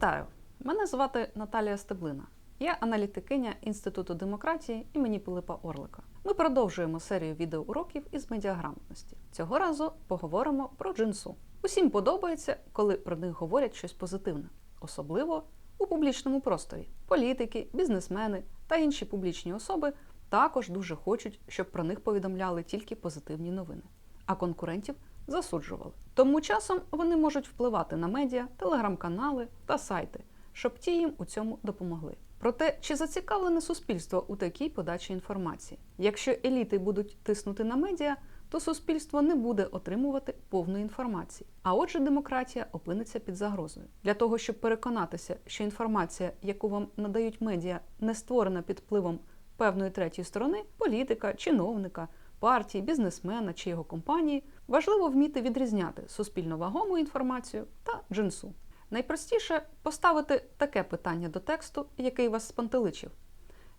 Вітаю! Мене звати Наталія Стеблина. Я аналітикиня Інституту демократії імені Пилипа Орлика. Ми продовжуємо серію відеоуроків із медіаграмотності. Цього разу поговоримо про джинсу. Усім подобається, коли про них говорять щось позитивне, особливо у публічному просторі. Політики, бізнесмени та інші публічні особи також дуже хочуть, щоб про них повідомляли тільки позитивні новини, а конкурентів засуджували. Тому часом вони можуть впливати на медіа, телеграм-канали та сайти, щоб ті їм у цьому допомогли. Проте, чи зацікавлене суспільство у такій подачі інформації? Якщо еліти будуть тиснути на медіа, то суспільство не буде отримувати повної інформації. А отже, демократія опиниться під загрозою. Для того, щоб переконатися, що інформація, яку вам надають медіа, не створена під впливом певної третьої сторони, політика, чиновника, партії, бізнесмена чи його компанії, важливо вміти відрізняти суспільно вагому інформацію та джинсу. Найпростіше поставити таке питання до тексту, який вас спантеличив.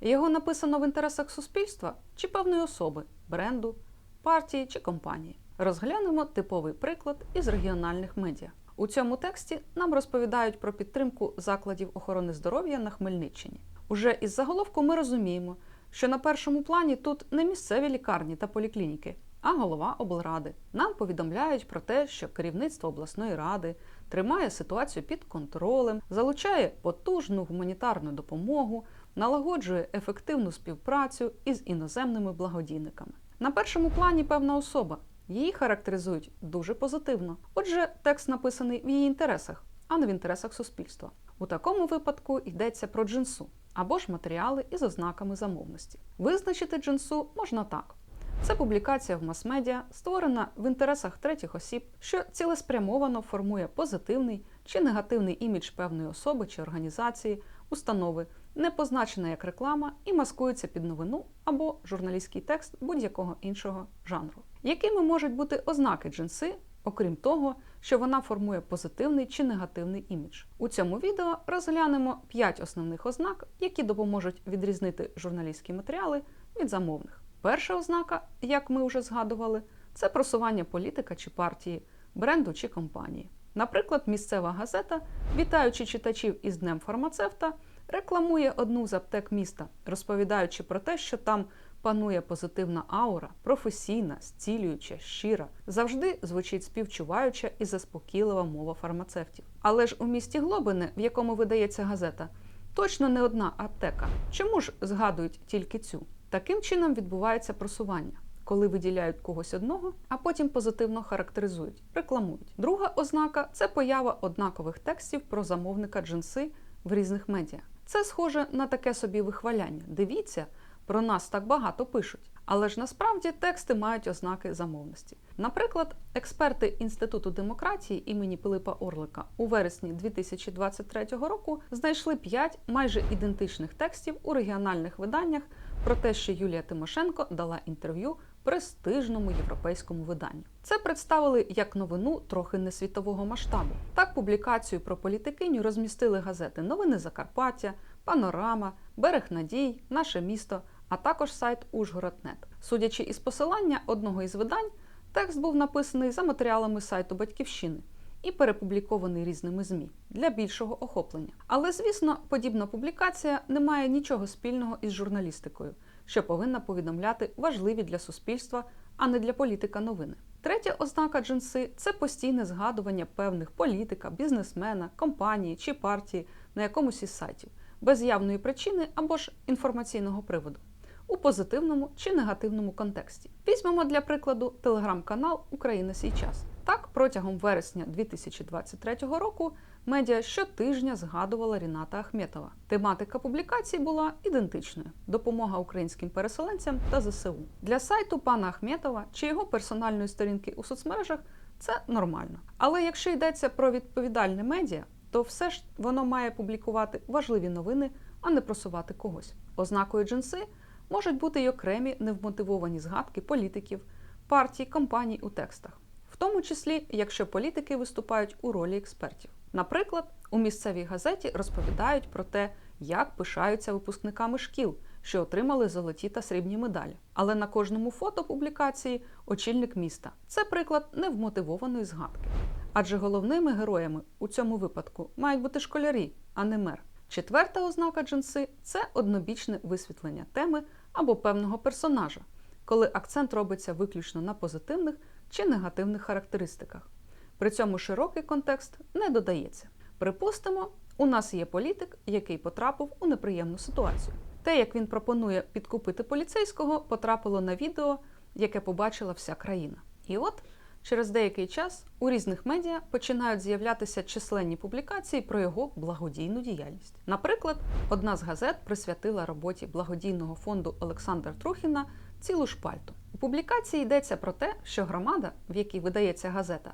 Його написано в інтересах суспільства чи певної особи, бренду, партії чи компанії. Розглянемо типовий приклад із регіональних медіа. У цьому тексті нам розповідають про підтримку закладів охорони здоров'я на Хмельниччині. Уже із заголовку ми розуміємо, що на першому плані тут не місцеві лікарні та поліклініки, а голова облради. Нам повідомляють про те, що керівництво обласної ради тримає ситуацію під контролем, залучає потужну гуманітарну допомогу, налагоджує ефективну співпрацю із іноземними благодійниками. На першому плані певна особа. Її характеризують дуже позитивно. Отже, текст написаний в її інтересах, а не в інтересах суспільства. У такому випадку йдеться про джинсу або ж матеріали із ознаками замовності. Визначити джинсу можна так. Це публікація в мас-медіа, створена в інтересах третіх осіб, що цілеспрямовано формує позитивний чи негативний імідж певної особи чи організації, установи, не позначена як реклама і маскується під новину або журналістський текст будь-якого іншого жанру. Якими можуть бути ознаки джинси, окрім того, що вона формує позитивний чи негативний імідж? У цьому відео розглянемо 5 основних ознак, які допоможуть відрізнити журналістські матеріали від замовних. Перша ознака, як ми вже згадували, це просування політика чи партії, бренду чи компанії. Наприклад, місцева газета, вітаючи читачів із Днем фармацевта, рекламує одну з аптек міста, розповідаючи про те, що там панує позитивна аура, професійна, зцілююча, щира, завжди звучить співчуваюча і заспокійлива мова фармацевтів. Але ж у місті Глобине, в якому видається газета, точно не одна аптека. Чому ж згадують тільки цю? Таким чином відбувається просування. Коли виділяють когось одного, а потім позитивно характеризують, рекламують. Друга ознака це поява однакових текстів про замовника джинси в різних медіа. Це схоже на таке собі вихваляння. Дивіться, про нас так багато пишуть. Але ж насправді тексти мають ознаки замовності. Наприклад, експерти Інституту демократії імені Пилипа Орлика у вересні 2023 року знайшли 5 майже ідентичних текстів у регіональних виданнях про те, що Юлія Тимошенко дала інтерв'ю престижному європейському виданню. Це представили як новину трохи не світового масштабу. Так публікацію про політикиню розмістили газети Новини Закарпаття, Панорама, Берег Надій, Наше місто, а також сайт Ужгороднет. Судячи із посилання одного із видань, текст був написаний за матеріалами сайту Батьківщини і перепублікований різними ЗМІ для більшого охоплення. Але, звісно, подібна публікація не має нічого спільного із журналістикою, що повинна повідомляти важливі для суспільства, а не для політика новини. Третя ознака джинси це постійне згадування певних політика, бізнесмена, компанії чи партії на якомусь із сайтів, без явної причини або ж інформаційного приводу. У позитивному чи негативному контексті. Візьмемо для прикладу телеграм-канал Україна сій час. Так, протягом вересня 2023 року медіа щотижня згадувала Ріната Ахметова. Тематика публікації була ідентичною: допомога українським переселенцям та ЗСУ. Для сайту пана Ахметова чи його персональної сторінки у соцмережах це нормально. Але якщо йдеться про відповідальне медіа, то все ж воно має публікувати важливі новини, а не просувати когось. Ознакою джинси можуть бути й окремі невмотивовані згадки політиків, партій, компаній у текстах, в тому числі, якщо політики виступають у ролі експертів. Наприклад, у місцевій газеті розповідають про те, як пишаються випускниками шкіл, що отримали золоті та срібні медалі. Але на кожному фото публікації очільник міста. Це приклад невмотивованої згадки. Адже головними героями у цьому випадку мають бути школярі, а не мер. Четверта ознака джинси це однобічне висвітлення теми або певного персонажа, коли акцент робиться виключно на позитивних чи негативних характеристиках. При цьому широкий контекст не додається. Припустимо, у нас є політик, який потрапив у неприємну ситуацію. Те, як він пропонує підкупити поліцейського, потрапило на відео, яке побачила вся країна. І от через деякий час у різних медіа починають з'являтися численні публікації про його благодійну діяльність. Наприклад, одна з газет присвятила роботі благодійного фонду Олександра Трухіна цілу шпальту. У публікації йдеться про те, що громада, в якій видається газета,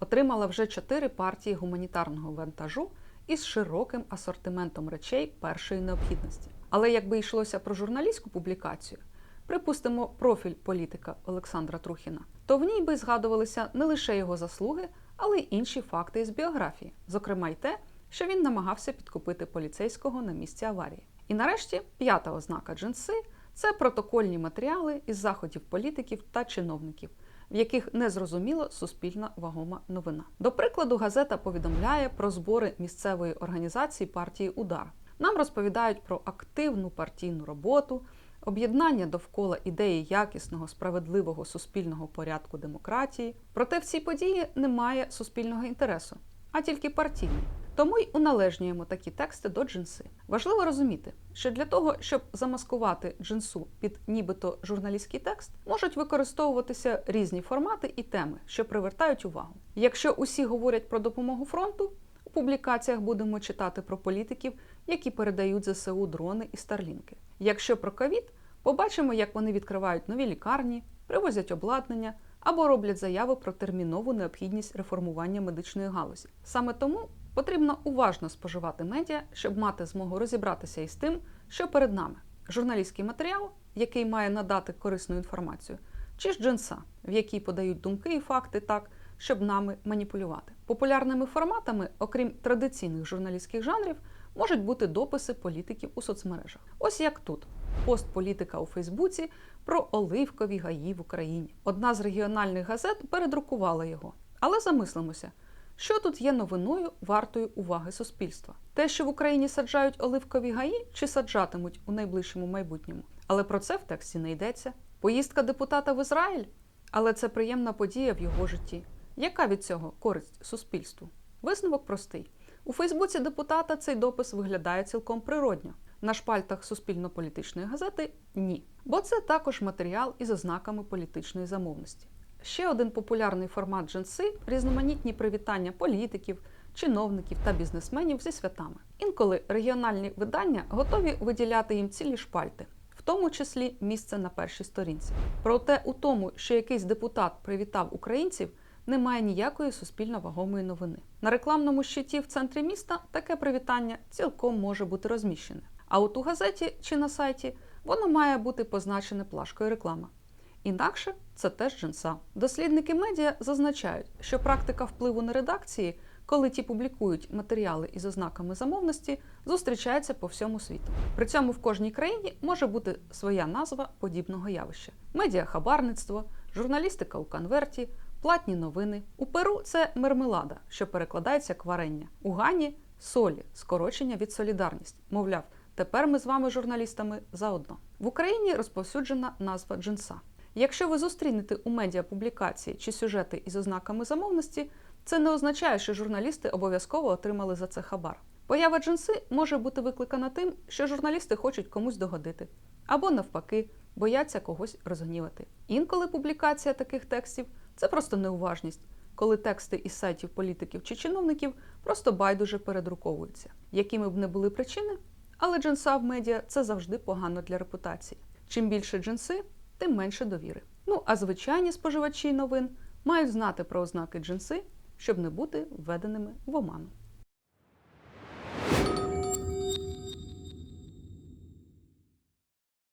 отримала вже чотири партії гуманітарного вантажу із широким асортиментом речей першої необхідності. Але якби йшлося про журналістську публікацію, припустимо, профіль політика Олександра Трухіна, то в ній би згадувалися не лише його заслуги, але й інші факти із біографії, зокрема й те, що він намагався підкупити поліцейського на місці аварії. І нарешті п'ята ознака джинси це протокольні матеріали із заходів політиків та чиновників, в яких незрозуміло суспільна вагома новина. До прикладу, газета повідомляє про збори місцевої організації партії Удар. Нам розповідають про активну партійну роботу, об'єднання довкола ідеї якісного, справедливого суспільного порядку демократії. Проте в цій події немає суспільного інтересу, а тільки партійний. Тому й уналежнюємо такі тексти до джинси. Важливо розуміти, що для того, щоб замаскувати джинсу під нібито журналістський текст, можуть використовуватися різні формати і теми, що привертають увагу. Якщо усі говорять про допомогу фронту, публікаціях будемо читати про політиків, які передають ЗСУ дрони і старлінки. Якщо про ковід, побачимо, як вони відкривають нові лікарні, привозять обладнання або роблять заяви про термінову необхідність реформування медичної галузі. Саме тому потрібно уважно споживати медіа, щоб мати змогу розібратися із тим, що перед нами журналістський матеріал, який має надати корисну інформацію, чи ж джинса, в якій подають думки і факти так, щоб нами маніпулювати. Популярними форматами, окрім традиційних журналістських жанрів, можуть бути дописи політиків у соцмережах. Ось як тут пост політика у Фейсбуці про оливкові гаї в Україні. Одна з регіональних газет передрукувала його. Але замислимося, що тут є новиною вартою уваги суспільства? Те, що в Україні саджають оливкові гаї, чи саджатимуть у найближчому майбутньому. Але про це в тексті не йдеться. Поїздка депутата в Ізраїль, але це приємна подія в його житті. Яка від цього користь суспільству? Висновок простий. У Фейсбуці депутата цей допис виглядає цілком природньо. На шпальтах суспільно-політичної газети ні. Бо це також матеріал із ознаками політичної замовності. Ще один популярний формат джинси різноманітні привітання політиків, чиновників та бізнесменів зі святами. Інколи регіональні видання готові виділяти їм цілі шпальти, в тому числі місце на першій сторінці. Проте у тому, що якийсь депутат привітав українців, немає ніякої суспільно вагомої новини. На рекламному щиті в центрі міста таке привітання цілком може бути розміщене. А от у газеті чи на сайті воно має бути позначене плашкою реклама. Інакше це теж джинса. Дослідники медіа зазначають, що практика впливу на редакції, коли ті публікують матеріали із ознаками замовності, зустрічається по всьому світу. При цьому в кожній країні може бути своя назва подібного явища: медіахабарництво, журналістика у конверті, платні новини. У Перу це мермелада, що перекладається як варення. У Гані солі, скорочення від солідарність. Мовляв, тепер ми з вами, журналістами, заодно. В Україні розповсюджена назва джинса. Якщо ви зустрінете у медіа публікації чи сюжети із ознаками замовності, це не означає, що журналісти обов'язково отримали за це хабар. Поява джинси може бути викликана тим, що журналісти хочуть комусь догодити, або навпаки, бояться когось розгнівати. Інколи публікація таких текстів це просто неуважність, коли тексти із сайтів політиків чи чиновників просто байдуже передруковуються. Якими б не були причини, але джинса в медіа це завжди погано для репутації. Чим більше джинси, тим менше довіри. Ну а звичайні споживачі новин мають знати про ознаки джинси, щоб не бути введеними в оману.